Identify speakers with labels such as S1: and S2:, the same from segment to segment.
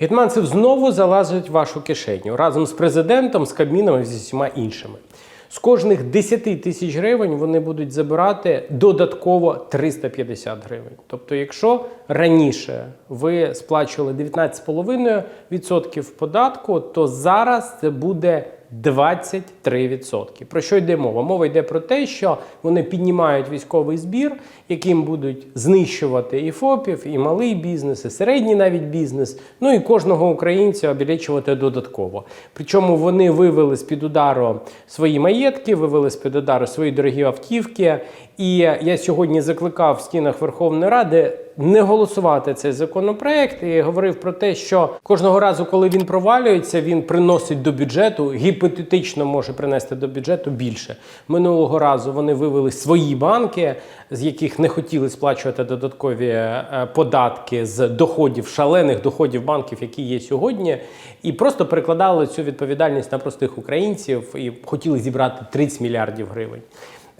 S1: Гетманцев знову залазить в вашу кишеню разом з президентом, з Кабміном і зі всіма іншими. З кожних 10 тисяч гривень вони будуть забирати додатково 350 гривень. Тобто, якщо раніше ви сплачували 19,5% податку, то зараз це буде 23%. Про що йде мова? Мова йде про те, що вони піднімають військовий збір, яким будуть знищувати і ФОПів, і малий бізнес, і середній навіть бізнес, ну і кожного українця обілічувати додатково. Причому вони вивели з-під удару свої маєтки, вивели з-під удару свої дорогі автівки. І я сьогодні закликав в стінах Верховної Ради не голосувати цей законопроект і говорив про те, що кожного разу, коли він провалюється, він приносить до бюджету, гіпотетично може принести до бюджету більше. Минулого разу вони вивели свої банки, з яких не хотіли сплачувати додаткові е, податки з доходів, шалених доходів банків, які є сьогодні, і просто перекладали цю відповідальність на простих українців і хотіли зібрати 30 мільярдів гривень.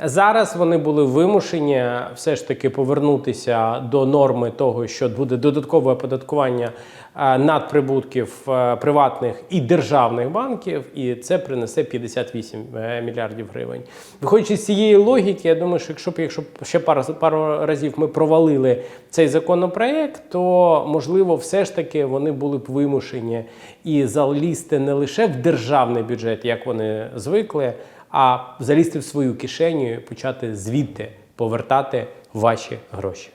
S1: Зараз вони були вимушені все ж таки повернутися до норми того, що буде додаткове оподаткування е, надприбутків е, приватних і державних банків, і це принесе 58 е, мільярдів гривень. Виходячи з цієї логіки, я думаю, що якщо б якщо ще пару, пару разів ми провалили цей законопроект, то можливо, все ж таки вони були б вимушені і залізти не лише в державний бюджет, як вони звикли а залізти в свою кишеню і почати звідти повертати ваші гроші.